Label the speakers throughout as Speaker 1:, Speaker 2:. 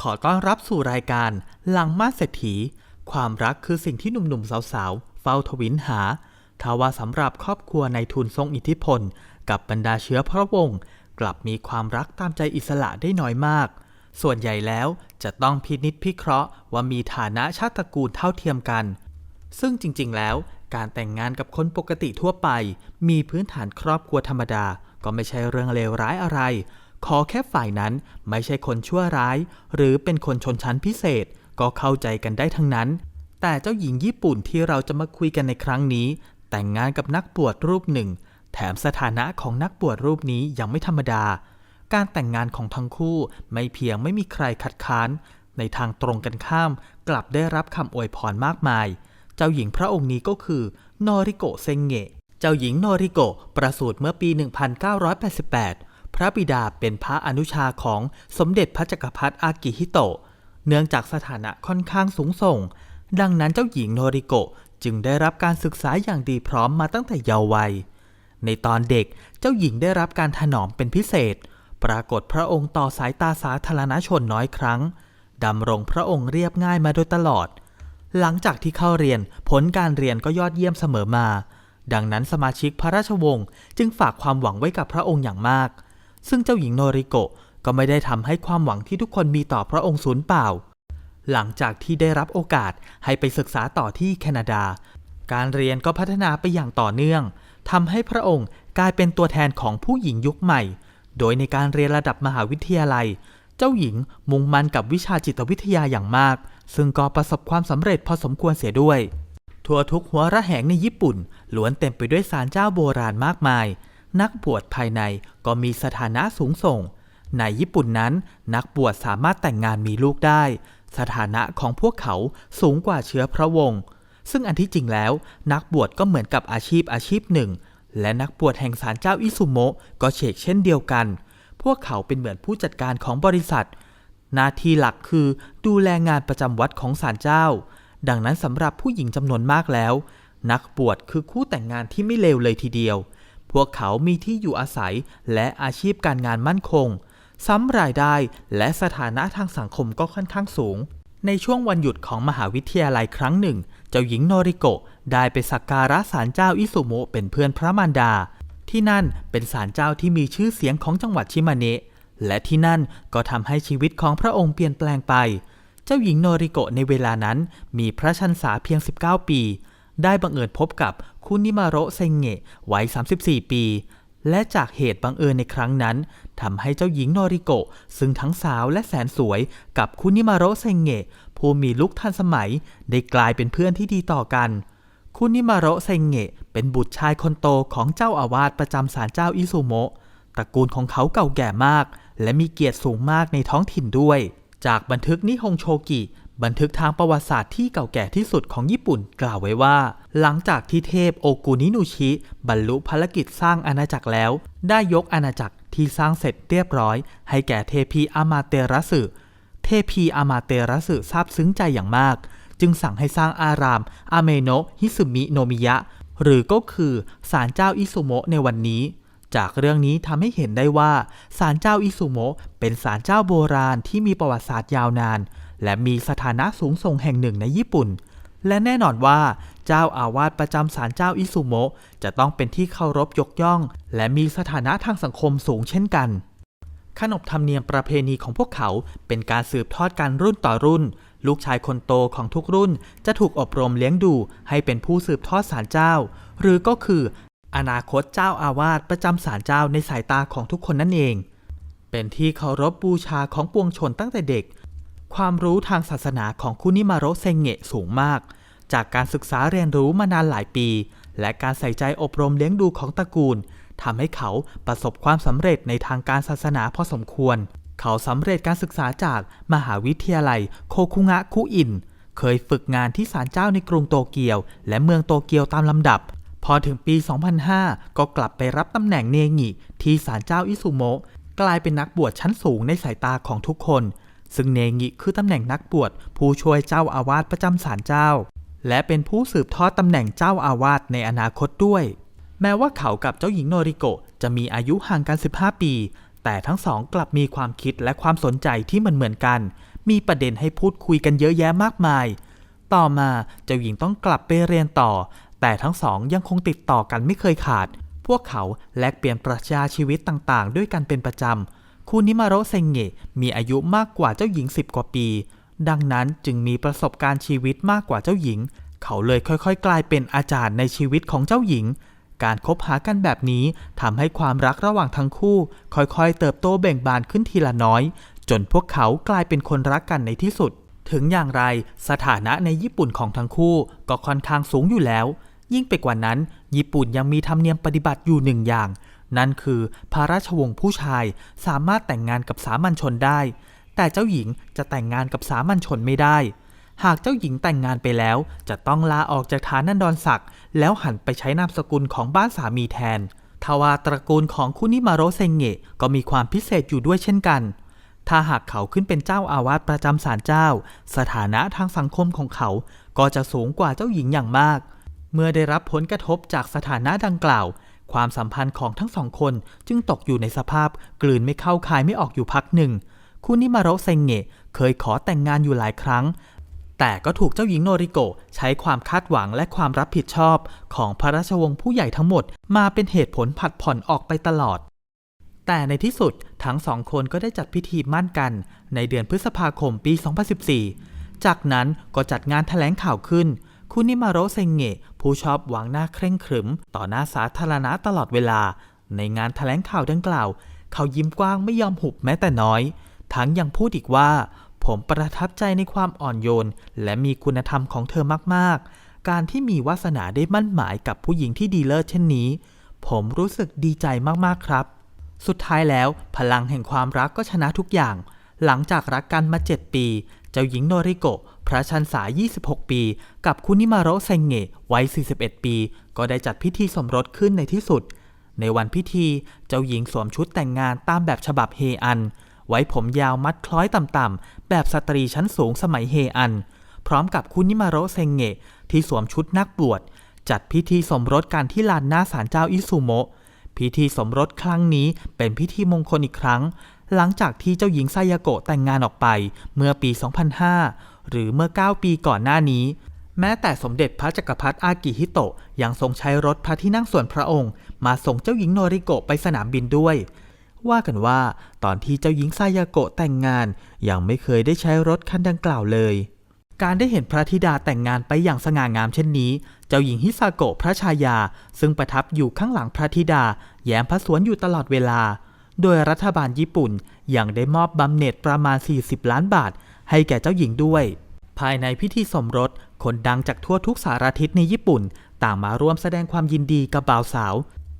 Speaker 1: ขอต้อนรับสู่รายการหลังมาเศรษฐี ความรักคือสิ่งที่หนุ่มๆสาวๆ เฝ้าทวินหาทว่าสำหรับครอบครัวในทุนทรงอิทธิพล กับบรรดาเชื้อพระวงศ์กลับมีความรักตามใจอิสระได้น้อยมาก ส่วนใหญ่แล้วจะต้องพินิจพิเคราะห์ว่ามีฐานะชาติตระกูลเท่าเทียมกัน ซึ่งจริงๆแล้ว การแต่งงานกับคนปกติทั่วไป มีพื้นฐานครอบครัวธรรมดาก็ไม่ใช่เรื่องเลวร้ายอะไร ขอแค่ฝ่ายนั้นไม่ใช่คนชั่วร้าย หรือเป็นคนชนชั้นพิเศษ ก็เข้าใจกันได้ทั้งนั้น แต่เจ้าหญิงญี่ปุ่นที่เราจะมาคุยกันในครั้งนี้ แต่งงานกับนักบวชรูปหนึ่ง แถมสถานะของนักบวชรูปนี้ยังไม่ธรรมดา การแต่งงานของทั้งคู่ไม่เพียงไม่มีใครคัดค้าน ในทางตรงกันข้าม กลับได้รับคำอวยพรมากมาย เจ้าหญิงพระองค์นี้ก็คือ นอริโกเซงเงะ เจ้าหญิงนอริโกประสูติเมื่อปี 1988 พระบิดาเป็นพระอนุชาของสมเด็จพระจักรพรรดิอากิฮิโตะ เนื่องจากสถานะค่อนข้างสูงส่ง ดังนั้นเจ้าหญิงโนริโกะจึงได้รับการศึกษาอย่างดีพร้อมมาตั้งแต่เยาว์วัย ในตอนเด็กเจ้าหญิงได้รับการถนอมเป็นพิเศษ ปรากฏพระองค์ต่อสายตาสาธารณชนน้อยครั้ง ดำรงพระองค์เรียบง่ายมาโดยตลอด หลังจากที่เข้าเรียนผลการเรียนก็ยอดเยี่ยมเสมอมา ดังนั้นสมาชิกพระราชวงศ์จึงฝากความหวังไว้กับพระองค์อย่างมาก ซึ่งเจ้าหญิงโนริโกะก็ไม่ได้ทำให้ความหวังที่ทุกคนมีต่อพระองค์สูญเปล่า หลังจากที่ได้รับโอกาสให้ไปศึกษาต่อที่แคนาดา การเรียนก็พัฒนาไปอย่างต่อเนื่องทำให้พระองค์กลายเป็นตัวแทนของผู้หญิงยุคใหม่ โดยในการเรียนระดับมหาวิทยาลัย เจ้าหญิงมุ่งมั่นกับวิชาจิตวิทยาอย่างมาก ซึ่งก็ประสบความสำเร็จพอสมควรเสียด้วย ทั่วทุกหัวระแหงในญี่ปุ่นล้วนเต็มไปด้วยศาลเจ้าโบราณมากมาย นักบวชภายในก็มีสถานะสูงส่ง ในญี่ปุ่นนั้นนักบวชสามารถแต่งงานมีลูกได้ สถานะของพวกเขาสูงกว่าเชื้อพระวงศ์ซึ่งอันที่จริงแล้ว นักบวชก็เหมือนกับอาชีพอาชีพหนึ่ง และนักบวชแห่งศาลเจ้าอิซุโมะก็เชกเช่นเดียวกัน พวกเขาเป็นเหมือนผู้จัดการของบริษัท หน้าที่หลักคือดูแลงานประจำวัดของศาลเจ้า ดังนั้นสำหรับผู้หญิงจำนวนมากแล้ว นักบวชคือคู่แต่งงานที่ไม่เลวเลยทีเดียว พวกเขามีที่อยู่อาศัยและอาชีพการงานมั่นคง ซ้ำรายได้และสถานะทางสังคมก็ค่อนข้างสูง ในช่วงวันหยุดของมหาวิทยาลัยครั้งหนึ่ง เจ้าหญิงโนริโกะได้ไปสักการะศาลเจ้าอิซุโมะเป็นเพื่อนพระมารดา ที่นั่นเป็นศาลเจ้าที่มีชื่อเสียงของจังหวัดชิมาเนะและที่นั่นก็ทำให้ชีวิตของพระองค์เปลี่ยนแปลงไป เจ้าหญิงโนริโกะในเวลานั้นมีพระชันษาเพียง 19 ปี ได้บังเอิญพบกับคุณนิมาโระเซงเงะวัย 34 ปี และจากเหตุบังเอิญในครั้งนั้นทำให้เจ้าหญิงโนริโกะซึ่งทั้งสาวและแสนสวยกับคุณนิมาโระเซงเงะผู้มีลุคทันสมัย ได้กลายเป็นเพื่อนที่ดีต่อกัน คุณนิมาโระเซงเงะเป็นบุตรชายคนโตของเจ้าอาวาสประจำศาลเจ้าอิซุโมะตระกูลของเขาเก่าแก่มาก และมีเกียรติสูงมากในท้องถิ่นด้วย จากบันทึกนิฮงโชกิ บันทึกทางประวัติศาสตร์ที่เก่าแก่ที่สุดของญี่ปุ่นกล่าวไว้ว่า หลังจากที่เทพโอกุนินุชิ บรรลุภารกิจสร้างอาณาจักรแล้ว ได้ยกอาณาจักรที่สร้างเสร็จเรียบร้อย ให้แก่เทพีอามาเตรัสึเทพีอามาเตรัสึซาบซึ้งใจอย่างมาก จึงสั่งให้สร้างอาราม อาเมโนะฮิสุมิโนมิยะ หรือก็คือศาลเจ้าอิซุโมะในวันนี้จากเรื่องนี้ทำให้เห็นได้ว่าศาลเจ้าอิซุโมะเป็นศาลเจ้าโบราณที่มีประวัติศาสตร์ยาวนาน และมีสถานะสูงส่งแห่งหนึ่งในญี่ปุ่น และแน่นอนว่าเจ้าอาวาสประจำศาลเจ้าอิซุโมะจะต้องเป็นที่เคารพยกย่อง และมีสถานะทางสังคมสูงเช่นกันขนบธรรมเนียมประเพณีของพวกเขาเป็นการสืบทอดกันรุ่นต่อรุ่น ลูกชายคนโตของทุกรุ่น จะถูกอบรมเลี้ยงดูให้เป็นผู้สืบทอดศาลเจ้า หรือก็คือ อนาคตเจ้าอาวาสประจำศาลเจ้าในสายตาของทุกคนนั่นเอง เป็นที่เคารพบูชาของปวงชนตั้งแต่เด็ก ความรู้ทางศาสนาของคุนิมาโรเซงเงะสูงมาก จากการศึกษาเรียนรู้มานานหลายปี และการใส่ใจอบรมเลี้ยงดูของตระกูลทำให้เขาประสบความสำเร็จในทางการศาสนาพอสมควร เขาสำเร็จการศึกษาจากมหาวิทยาลัยโคคุงะคุอิน เคยฝึกงานที่ศาลเจ้าในกรุงโตเกียว และเมืองโตเกียวตามลำดับ พอถึงปี 2005 ก็กลับไปรับตำแหน่งเนงิที่ศาลเจ้าอิซุโมะกลายเป็นนักบวชชั้นสูงในสายตาของทุกคน ซึ่งเนงิคือตำแหน่งนักบวชผู้ช่วยเจ้าอาวาสประจำศาลเจ้า และเป็นผู้สืบทอดตำแหน่งเจ้าอาวาสในอนาคตด้วย แม้ว่าเขากับเจ้าหญิงโนริโกะจะมีอายุห่างกัน 15 ปี แต่ทั้งสองกลับมีความคิดและความสนใจที่เหมือนเหมือนกัน มีประเด็นให้พูดคุยกันเยอะแยะมากมาย ต่อมาเจ้าหญิงต้องกลับไปเรียนต่อ แต่ทั้งสองยังคงติดต่อกันไม่เคยขาด พวกเขาแลกเปลี่ยนปรัชญาชีวิตต่างๆ ด้วยกันเป็นประจำ คุนิมาโรเซงเงะมีอายุมากกว่าเจ้าหญิง 10 กว่าปี ดังนั้นจึงมีประสบการณ์ชีวิตมากกว่าเจ้าหญิง เขาเลยค่อยๆ กลายเป็นอาจารย์ในชีวิตของเจ้าหญิง การคบหากันแบบนี้ทำให้ความรักระหว่างทั้งคู่ ค่อยๆ เติบโตเบ่งบานขึ้นทีละน้อย จนพวกเขากลายเป็นคนรักกันในที่สุด ถึงอย่างไรสถานะในญี่ปุ่นของทั้งคู่ก็ค่อนข้างสูงอยู่แล้ว ยิ่งไปกว่านั้น ญี่ปุ่นยังมีธรรมเนียมปฏิบัติอยู่หนึ่งอย่าง นั่นคือพระราชวงศ์ผู้ชายสามารถแต่งงานกับสามัญชนได้ แต่เจ้าหญิงจะแต่งงานกับสามัญชนไม่ได้ หากเจ้าหญิงแต่งงานไปแล้ว จะต้องลาออกจากฐานันดรศักดิ์แล้วหันไปใช้นามสกุลของบ้านสามีแทนทว่าตระกูลของคุนิมาโรเซงเงะก็มีความพิเศษอยู่ด้วยเช่นกัน ถ้าหากเขาขึ้นเป็นเจ้าอาวาสประจำศาลเจ้า สถานะทางสังคมของเขาก็จะสูงกว่าเจ้าหญิงอย่างมาก เมื่อได้รับผลกระทบจากสถานะดังกล่าว ความสัมพันธ์ของทั้งสองคนจึงตกอยู่ในสภาพกลืนไม่เข้าคายไม่ออกอยู่พักหนึ่ง คุนิมาโรเซงเงะเคยขอแต่งงานอยู่หลายครั้ง แต่ก็ถูกเจ้าหญิงโนริโกะใช้ความคาดหวังและความรับผิดชอบของพระราชวงศ์ผู้ใหญ่ทั้งหมด มาเป็นเหตุผลผัดผ่อนออกไปตลอด แต่ในที่สุดทั้งสองคนก็ได้จัดพิธีมั่นกัน ในเดือนพฤษภาคมปี 2014 จากนั้นก็จัดงานแถลงข่าวขึ้น คุนิมาโรเซงเงะผู้ชอบวังหน้าเคร่งขรึม ต่อหน้าสาธารณะตลอดเวลา ในงานแถลงข่าวดังกล่าว เขายิ้มกว้างไม่ยอมหุบแม้แต่น้อย ทั้งยังพูดอีกว่า ผมประทับใจในความอ่อนโยน และมีคุณธรรมของเธอมากๆ การที่มีวาสนาได้มั่นหมายกับผู้หญิงที่ดีเลิศเช่นนี้ ผมรู้สึกดีใจมากๆครับ สุดท้ายแล้วพลังแห่งความรักก็ชนะทุกอย่าง หลังจากรักกันมา 7 ปี เจ้าหญิงโนริโกะ พระชันษา 26 ปี กับคุนิมาโรเซงเงะวัย 41 ปี ก็ได้จัดพิธีสมรสขึ้นในที่สุด ในวันพิธีเจ้าหญิงสวมชุดแต่งงานตามแบบฉบับเฮอัน ไว้ผมยาวมัดคล้อยต่ำๆ แบบสตรีชั้นสูงสมัยเฮอัน พร้อมกับคุนิมาโรเซงเงะที่สวมชุดนักบวช จัดพิธีสมรสกันที่ลานหน้าศาลเจ้าอิซุโมะพิธีสมรสครั้งนี้เป็นพิธีมงคลอีกครั้ง หลังจากที่เจ้าหญิงไซยาโกะแต่งงานออกไปเมื่อปี 2005 หรือเมื่อ 9 ปีก่อนหน้านี้ แม้แต่สมเด็จพระจักรพรรดิอากิฮิโตะยังทรงใช้รถพระที่นั่งส่วนพระองค์ มาส่งเจ้าหญิงโนริโกะไปสนามบินด้วย ว่ากันว่าตอนที่เจ้าหญิงไซยาโกะแต่งงาน ยังไม่เคยได้ใช้รถคันดังกล่าวเลย การได้เห็นพระธิดาแต่งงานไปอย่างสง่างามเช่นนี้ เจ้าหญิงฮิซาโกะพระชายา ซึ่งประทับอยู่ข้างหลังพระธิดา แย้มพระสวนอยู่ตลอดเวลาโดยรัฐบาลญี่ปุ่นยังได้มอบบำเหน็จประมาณ 40 ล้านบาท ให้แก่เจ้าหญิงด้วย ภายในพิธีสมรส คนดังจากทั่วทุกสารทิศในญี่ปุ่น ต่างมาร่วมแสดงความยินดีกับบ่าวสาว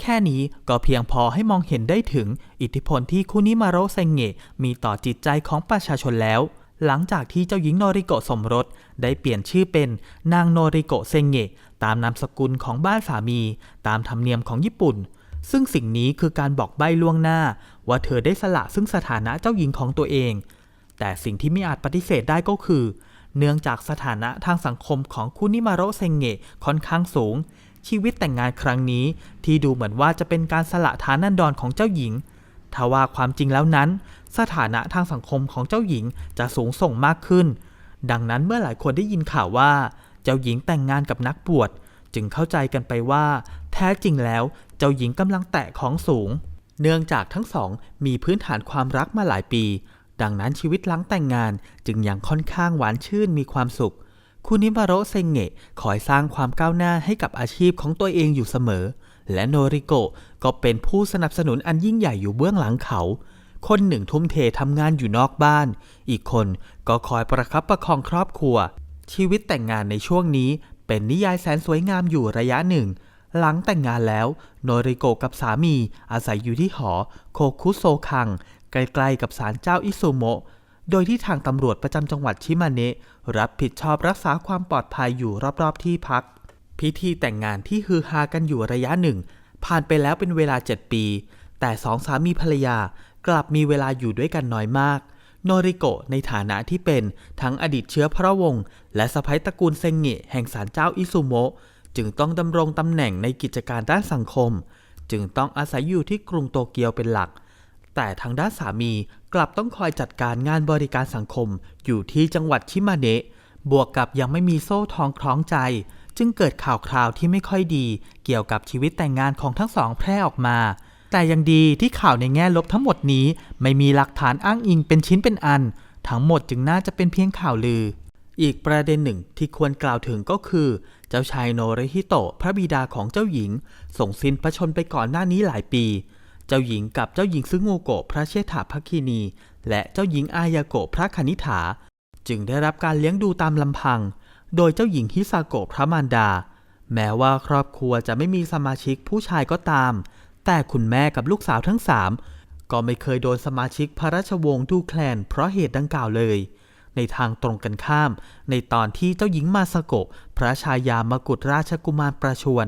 Speaker 1: แค่นี้ก็เพียงพอให้มองเห็นได้ถึง อิทธิพลที่คุนิมาโรเซงเงะมีต่อจิตใจของประชาชนแล้ว หลังจากที่เจ้าหญิงโนริโกะสมรส ได้เปลี่ยนชื่อเป็นนางโนริโกะเซงเงะตามนามสกุลของบ้านสามี ตามธรรมเนียมของญี่ปุ่นซึ่งสิ่งนี้คือการบอกใบ้ล่วงหน้า ว่าเธอได้สละซึ่งสถานะเจ้าหญิงของตัวเอง แต่สิ่งที่ไม่อาจปฏิเสธได้ก็คือ เนื่องจากสถานะทางสังคมของคุนิมาโรเซงเงะค่อนข้างสูง ชีวิตแต่งงานครั้งนี้ ที่ดูเหมือนว่าจะเป็นการสละฐานันดรของเจ้าหญิงทว่าความจริงแล้วนั้น สถานะทางสังคมของเจ้าหญิงจะสูงส่งมากขึ้น ดังนั้นเมื่อหลายคนได้ยินข่าวว่า เจ้าหญิงแต่งงานกับนักบวชจึงเข้าใจกันไปว่า แท้จริงแล้วเจ้าหญิงกำลังแตะของสูง เนื่องจากทั้งสองมีพื้นฐานความรักมาหลายปี ดังนั้นชีวิตหลังแต่งงานจึงยังค่อนข้างหวานชื่นมีความสุข คุนิมาโรเซงเงะคอยสร้างความก้าวหน้าให้กับอาชีพของตัวเองอยู่เสมอ และโนริโกะก็เป็นผู้สนับสนุนอันยิ่งใหญ่อยู่เบื้องหลังเขา คนหนึ่งทุ่มเททำงานอยู่นอกบ้าน อีกคนก็คอยประคับประคองครอบครัว ชีวิตแต่งงานในช่วงนี้เป็นนิยายแสนสวยงามอยู่ระยะหนึ่ง หลังแต่งงานแล้ว โนริโกะกับสามีอาศัยอยู่ที่หอ โคคุโซคัง ใกล้ๆกับศาลเจ้าอิซุโมะ โดยที่ทางตำรวจประจำจังหวัดชิมาเนะรับผิดชอบรักษาความปลอดภัยอยู่รอบๆที่พัก พิธีแต่งงานที่ฮือฮากันอยู่ระยะหนึ่ง ผ่านไปแล้วเป็นเวลา 7 ปี แต่สองสามีภรรยากลับมีเวลาอยู่ด้วยกันน้อยมากโนริโกะในฐานะที่เป็นทั้งอดีตเชื้อพระวงศ์และสะใภ้ตระกูลเซงเงะแห่งศาลเจ้าอิซุโมะจึงต้องดำรงตำแหน่งในกิจการด้านสังคม จึงต้องอาศัยอยู่ที่กรุงโตเกียวเป็นหลัก แต่ทางด้านสามีกลับต้องคอยจัดการงานบริการสังคมอยู่ที่จังหวัดชิมาเนะบวกกับยังไม่มีโซ่ทองคล้องใจ จึงเกิดข่าวคราวที่ไม่ค่อยดี เกี่ยวกับชีวิตแต่งงานของทั้งสองแพร่ออกมา แต่ยังดีที่ข่าวในแง่ลบทั้งหมดนี้ ไม่มีหลักฐานอ้างอิงเป็นชิ้นเป็นอัน ทั้งหมดจึงน่าจะเป็นเพียงข่าวลือ อีกประเด็นหนึ่งที่ควรกล่าวถึงก็คือ เจ้าชายโนริฮิโตะพระบิดาของเจ้าหญิง ส่งสิ้นพระชนไปก่อนหน้านี้หลายปี เจ้าหญิงกับเจ้าหญิงซึงูโกะพระเชษฐาภคินี และเจ้าหญิงอายาโกะพระคณิฐา จึงได้รับการเลี้ยงดูตามลำพัง โดยเจ้าหญิงฮิซาโกะพระมารดา แม้ว่าครอบครัวจะไม่มีสมาชิกผู้ชายก็ตาม แต่คุณแม่กับลูกสาวทั้งสามก็ไม่เคยโดนสมาชิกพระราชวงศ์ดูแคลนเพราะเหตุดังกล่าวเลย ในทางตรงกันข้าม ในตอนที่เจ้าหญิงมาสโกะพระชายามกุฎราชกุมารประชวร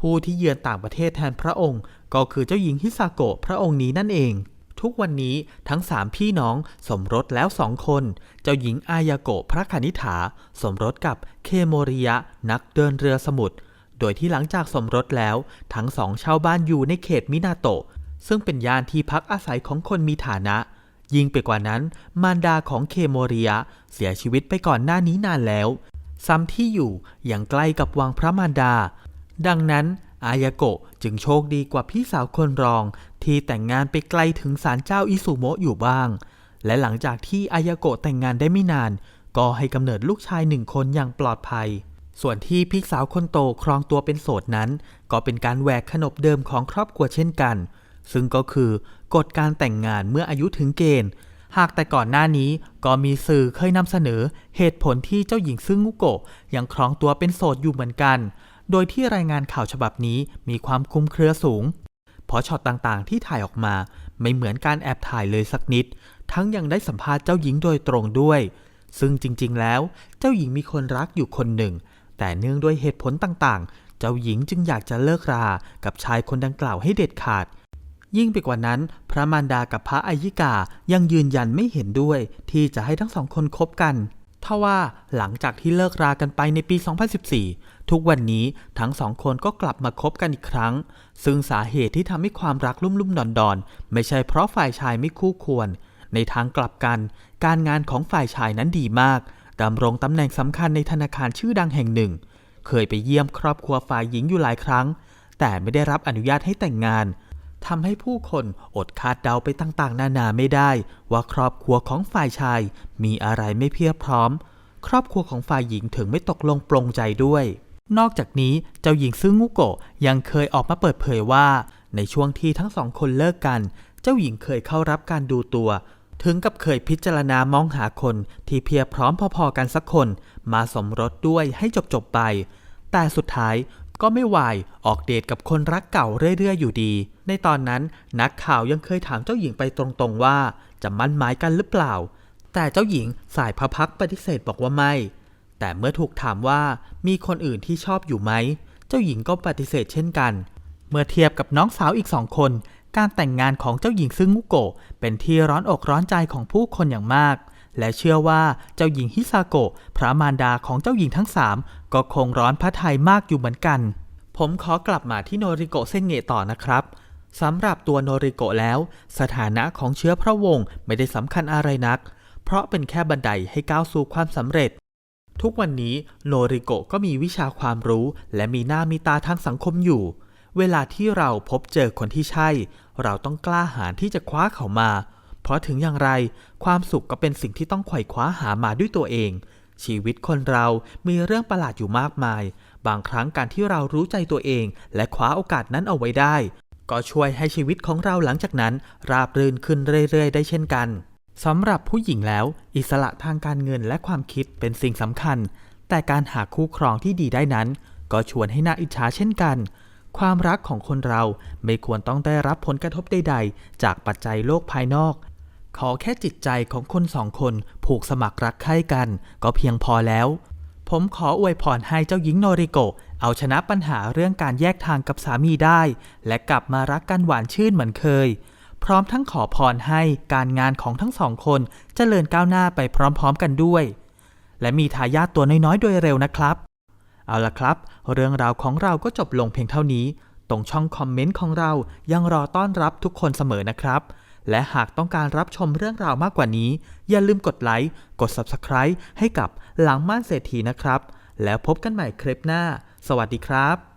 Speaker 1: ผู้ที่เยือนต่างประเทศแทนพระองค์ ก็คือเจ้าหญิงฮิซาโกะพระองค์นี้นั่นเอง ทุกวันนี้ทั้งสามพี่น้องสมรสแล้วสองคน เจ้าหญิงอายาโกะพระคณิฐา สมรสกับเคโมริยะนักเดินเรือสมุทรโดยที่หลังจากสมรสแล้ว ทั้งสองเช่าบ้านอยู่ในเขตมินาโตะ ซึ่งเป็นย่านที่พักอาศัยของคนมีฐานะ ยิ่งไปกว่านั้น มารดาของเคโมริยะเสียชีวิตไปก่อนหน้านี้นานแล้ว ซ้ำที่อยู่อย่างใกล้กับวังพระมารดา ดังนั้นอายาโกะจึงโชคดีกว่าพี่สาวคนรอง ที่แต่งงานไปไกลถึงศาลเจ้าอิสุโมะอยู่บ้าง และหลังจากที่อายาโกะแต่งงานได้ไม่นาน ก็ให้กำเนิดลูกชายหนึ่งคนอย่างปลอดภัย ส่วนที่พี่สาวคนโตครองตัวเป็นโสดนั้น ก็เป็นการแหวกขนบเดิมของครอบครัวเช่นกัน ซึ่งก็คือกฎการแต่งงานเมื่ออายุถึงเกณฑ์ หากแต่ก่อนหน้านี้ก็มีสื่อเคยนำเสนอเหตุผลที่เจ้าหญิงซึ่งงุโกะยังครองตัวเป็นโสดอยู่เหมือนกัน โดยที่รายงานข่าวฉบับนี้มีความคลุมเครือสูง เพราะช็อตต่างๆ ที่ถ่ายออกมาไม่เหมือนการแอบถ่ายเลยสักนิด ทั้งยังได้สัมภาษณ์เจ้าหญิงโดยตรงด้วย ซึ่งจริงๆ แล้ว เจ้าหญิงมีคนรักอยู่คนหนึ่ง แต่เนื่องด้วยเหตุผลต่างๆ เจ้าหญิงจึงอยากจะเลิกรากับชายคนดังกล่าวให้เด็ดขาด ยิ่งไปกว่านั้น พระมารดากับพระอายิกายังยืนยันไม่เห็นด้วย ที่จะให้ทั้งสองคนคบกัน ทว่าหลังจากที่เลิกรากันไปในปี 2014 ทุกวันนี้ทั้งสองคนก็กลับมาคบกันอีกครั้ง ซึ่งสาเหตุที่ทำให้ความรักลุ่มลุ่มดอนดอนไม่ใช่เพราะฝ่ายชายไม่คู่ควร ในทางกลับกัน การงานของฝ่ายชายนั้นดีมากดำรงตำแหน่งสำคัญในธนาคารชื่อดังแห่งหนึ่ง เคยไปเยี่ยมครอบครัวฝ่ายหญิงอยู่หลายครั้ง แต่ไม่ได้รับอนุญาตให้แต่งงาน ทำให้ผู้คนอดคาดเดาไปต่างๆ นานาไม่ได้ ว่าครอบครัวของฝ่ายชาย มีอะไรไม่เพียบพร้อม ครอบครัวของฝ่ายหญิงถึงไม่ตกลงปลงใจด้วย นอกจากนี้เจ้าหญิงซึ่งงุโกะยังเคยออกมาเปิดเผยว่า ในช่วงที่ทั้งสองคนเลิกกัน เจ้าหญิงเคยเข้ารับการดูตัว ถึงกับเคยพิจารณามองหาคนที่เพียบพร้อมพอๆกันสักคน มาสมรสด้วยให้จบๆไปแต่สุดท้าย ก็ไม่วายออกเดทกับคนรักเก่าเรื่อยๆอยู่ดี ในตอนนั้นนักข่าวยังเคยถามเจ้าหญิงไปตรงๆว่า จะมั่นหมายกันหรือเปล่า แต่เจ้าหญิงสายพระพักปฏิเสธบอกว่าไม่ แต่เมื่อถูกถามว่ามีคนอื่นที่ชอบอยู่ไหม เจ้าหญิงก็ปฏิเสธเช่นกัน เมื่อเทียบกับน้องสาวอีกสองคน การแต่งงานของเจ้าหญิงซึ่งมุโกะเป็นที่ร้อนอกร้อนใจของผู้คนอย่างมาก และเชื่อว่าเจ้าหญิงฮิซาโกะพระมารดาของเจ้าหญิงทั้งสามก็คงร้อนพระทัยมากอยู่เหมือนกัน ผมขอกลับมาที่โนริโกะเซงเงะต่อนะครับสำหรับตัวโนริโกะแล้ว สถานะของเชื้อพระวงศ์ไม่ได้สำคัญอะไรนัก เพราะเป็นแค่บันไดให้ก้าวสู่ความสำเร็จ ทุกวันนี้โนริโกะก็มีวิชาความรู้ และมีหน้ามีตาทางสังคมอยู่ เวลาที่เราพบเจอคนที่ใช่ เราต้องกล้าหาญที่จะคว้าเขามา เพราะถึงอย่างไร ความสุขก็เป็นสิ่งที่ต้องไขว่คว้าหามาด้วยตัวเอง ชีวิตคนเรามีเรื่องประหลาดอยู่มากมาย บางครั้งการที่เรารู้ใจตัวเอง และคว้าโอกาสนั้นเอาไว้ได้ ก็ช่วยให้ชีวิตของเราหลังจากนั้น ราบรื่นขึ้นเรื่อยๆ ได้เช่นกันสำหรับผู้หญิงแล้ว อิสระทางการเงินและความคิดเป็นสิ่งสำคัญ แต่การหาคู่ครองที่ดีได้นั้น ก็ชวนให้น่าอิจฉาเช่นกัน ความรักของคนเราไม่ควรต้องได้รับผลกระทบใด ๆ จากปัจจัยโลกภายนอก ขอแค่จิตใจของคนสองคนผูกสมัครรักใคร่กัน ก็เพียงพอแล้ว ผมขออวยพรให้เจ้าหญิงโนริโกะเอาชนะปัญหาเรื่องการแยกทางกับสามีได้ และกลับมารักกันหวานชื่นเหมือนเคย พร้อมทั้งขอพรให้การงานของทั้งสองคนเจริญก้าวหน้าไปพร้อมๆกันด้วย และมีทายาทตัวน้อยๆ โดยเร็วนะครับ เอาละครับ เรื่องราวของเราก็จบลงเพียงเท่านี้ ตรงช่องคอมเมนต์ของเรายังรอต้อนรับทุกคนเสมอนะครับ และหากต้องการรับชมเรื่องราวมากกว่านี้ อย่าลืมกดไลค์ กด Subscribe ให้กับหลังม่านเศรษฐีนะครับ แล้วพบกันใหม่คลิปหน้า สวัสดีครับ